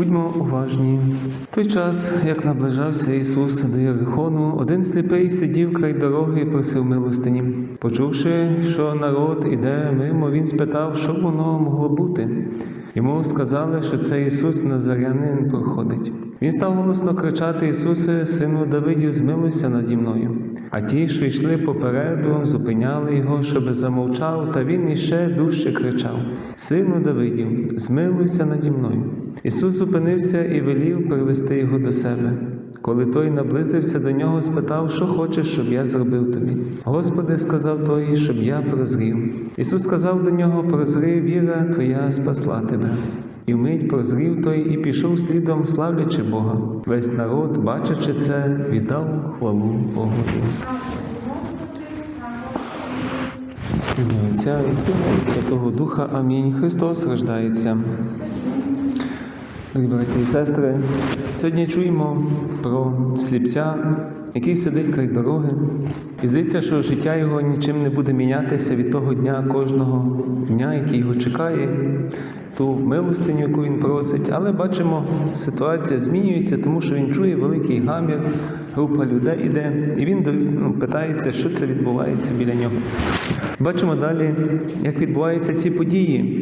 Будьмо уважні. В той час, як наближався Ісус до Єрихону, один сліпий сидів край дороги і просив милостині. Почувши, що народ іде мимо, він спитав, що б воно могло бути. Йому сказали, що це Ісус Назарянин проходить. Він став голосно кричати: Ісусе, сину Давидів, змилуйся наді мною. А ті, що йшли попереду, зупиняли його, щоб замовчав, та він іще дужче кричав: Сину Давидів, змилуйся наді мною. Ісус зупинився і велів привести його до себе. Коли той наблизився до нього, спитав, що хочеш, щоб я зробив тобі. Господи, сказав той, щоб я прозрів. Ісус сказав до нього: Прозри, віра твоя спасла тебе. І вмить прозрів той і пішов слідом, славлячи Бога. Весь народ, бачачи це, віддав хвалу Богу. Отця і Святого Духа. Амінь. Христос рождається. Дорогі і сестри, сьогодні чуємо про сліпця, який сидить край дороги, і здається, що життя його нічим не буде мінятися від того дня кожного дня, який його чекає, ту милостиню, яку він просить. Але бачимо, ситуація змінюється, тому що він чує великий гамір, група людей іде, і він ну, питається, що це відбувається біля нього. Бачимо далі, як відбуваються ці події.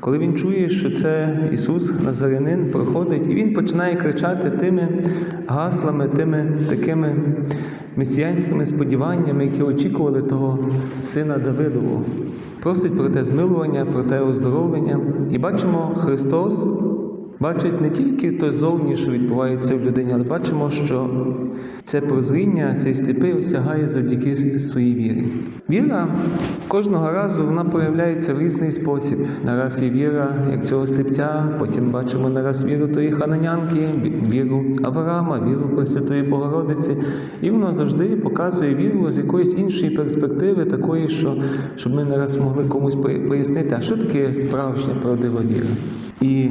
Коли він чує, що це Ісус Назарянин проходить, і він починає кричати тими гаслами, тими такими месіянськими сподіваннями, які очікували того сина Давидового. Просить про те змилування, про те оздоровлення. І бачимо, Христос бачить не тільки то зовні, що відбувається в людині, але бачимо, що це прозріння, цей сліпий осягає завдяки своїй вірі. Віра кожного разу вона проявляється в різний спосіб. Нараз є віра, як цього сліпця, потім бачимо нараз віру тої хананянки, віру Авраама, віру Пресвятої Богородиці. І воно завжди показує віру з якоїсь іншої перспективи, такої, що щоб ми нараз могли комусь пояснити, а що таке справжня правдива віра. І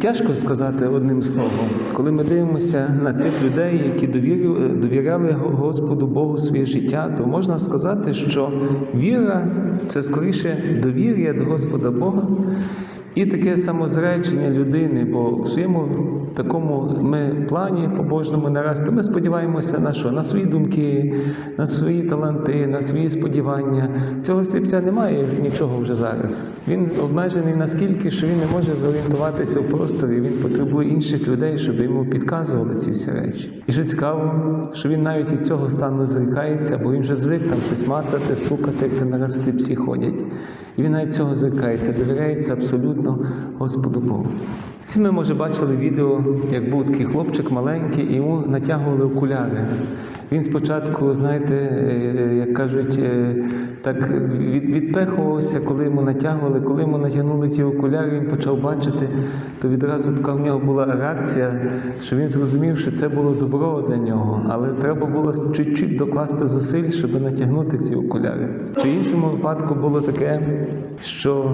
Тяжко сказати одним словом, коли ми дивимося на цих людей, які довіряли Господу Богу своє життя, то можна сказати, що віра це скоріше довір'я до Господа Бога і таке самозречення людини, бо в своєму такому ми плані побожному нараз, то ми сподіваємося на що? На свої думки, на свої таланти, на свої сподівання. Цього сліпця немає нічого вже зараз. Він обмежений наскільки, що він не може зорієнтуватися в просторі. Він потребує інших людей, щоб йому підказували ці всі речі. І що цікаво, що він навіть від цього стану зрікається, бо він вже звик там щось мацати, стукати, як нараз сліпці ходять. І він навіть цього зрикається, довіряється абсолютно Господу Богу. Всі ми, може, бачили відео, як був такий хлопчик маленький, і йому натягували окуляри. Він спочатку, знаєте, як кажуть, так відпехувався, коли йому натягували, коли йому натягнули ті окуляри, він почав бачити, то відразу така в нього була реакція, що він зрозумів, що це було добро для нього, але треба було чуть-чуть докласти зусиль, щоб натягнути ці окуляри. Чи іншому випадку було таке, що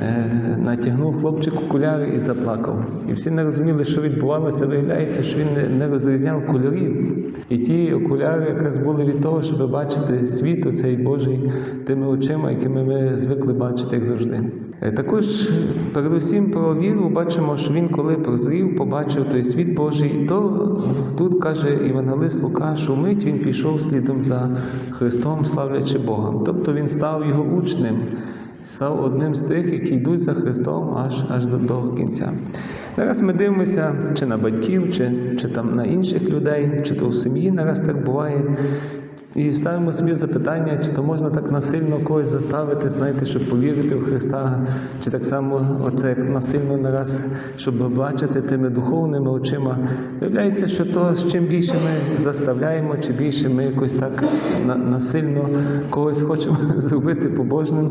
е, натягнув хлопчик окуляри і заплакав. І всі не розуміли, що відбувалося. Виявляється, що він не розрізняв кольорів. І ті окуляри якраз були від того, щоб бачити світ, оцей Божий, тими очима, якими ми звикли бачити, як завжди. Е, Також передусім про віру бачимо, що він, коли прозрів, побачив той світ Божий, то тут каже Євангелист Лука, що вмить він пішов слідом за Христом, славлячи Бога. Тобто він став його учнем, став одним з тих, які йдуть за Христом аж аж до, до кінця. Зараз ми дивимося, чи на батьків, чи, чи там на інших людей, чи то в сім'ї нараз так буває. І ставимо собі запитання, чи то можна так насильно когось заставити, знаєте, щоб повірити в Христа, чи так само оце як насильно нараз, щоб бачити тими духовними очима. Виявляється, що то, з чим більше ми заставляємо, чи більше ми якось так насильно когось хочемо зробити побожним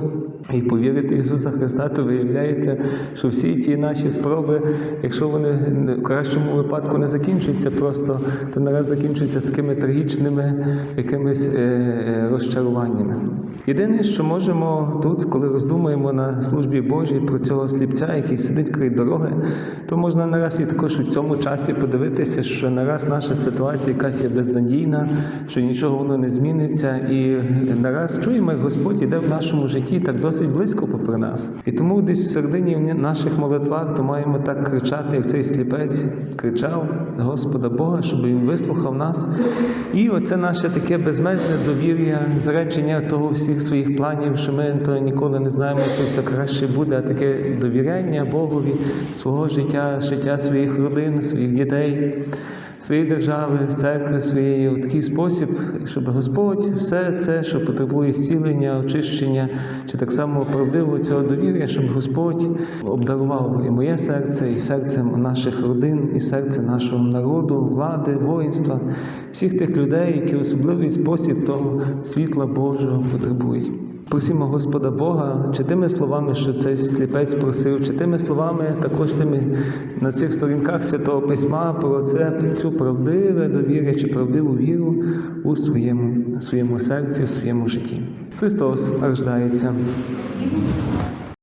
і повірити Ісуса Христа, то виявляється, що всі ті наші спроби, якщо вони в кращому випадку не закінчуються просто, то нараз закінчуються такими трагічними якимись розчаруваннями. Єдине, що можемо тут, коли роздумуємо на службі Божій про цього сліпця, який сидить край дороги, то можна нараз і також у цьому часі подивитися, що нараз наша ситуація якась є безнадійна, що нічого воно не зміниться, і нараз чуємо, як Господь іде в нашому житті так досить. Досить близько попри нас. І тому десь в середині наших молитвах то маємо так кричати, як цей сліпець кричав Господа Бога, щоб він вислухав нас. І оце наше таке безмежне довір'я, зречення того всіх своїх планів, що ми то ніколи не знаємо, як все краще буде, а таке довіряння Богові свого життя, життя своїх родин, своїх дітей своєї держави, церкви своєї у такий спосіб, щоб Господь все це, що потребує зцілення, очищення, чи так само правдивого цього довір'я, щоб Господь обдарував і моє серце, і серцем наших родин, і серце нашого народу, влади, воїнства, всіх тих людей, які особливий спосіб того світла Божого потребують. Просимо Господа Бога, чи тими словами, що цей сліпець просив, чи тими словами, також тими на цих сторінках Святого Письма про це, цю правдиве довір'я чи правдиву віру у своєму, своєму серці, у своєму житті. Христос рождається.